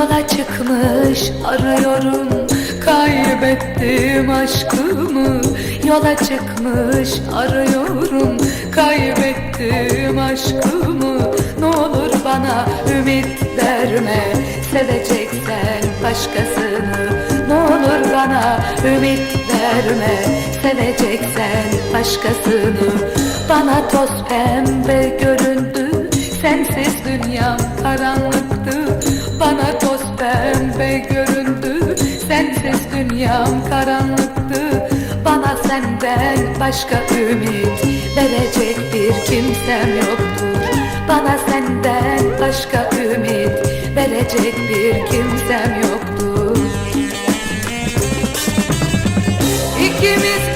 Yola çıkmış arıyorum Kaybettim aşkımı. Yola çıkmış arıyorum Kaybettim aşkımı. Ne olur bana ümit verme Seveceksen başkasını. Ne olur bana ümit verme Seveceksen başkasını. Bana toz pembe göründü Sensiz dünyam karanlıktı. Bana toz pembe göründü Sensiz dünyam karanlıktı. Bana senden başka ümit Verecek bir kimsem yoktur Bana senden başka ümit Verecek bir kimsem yoktur İkimiz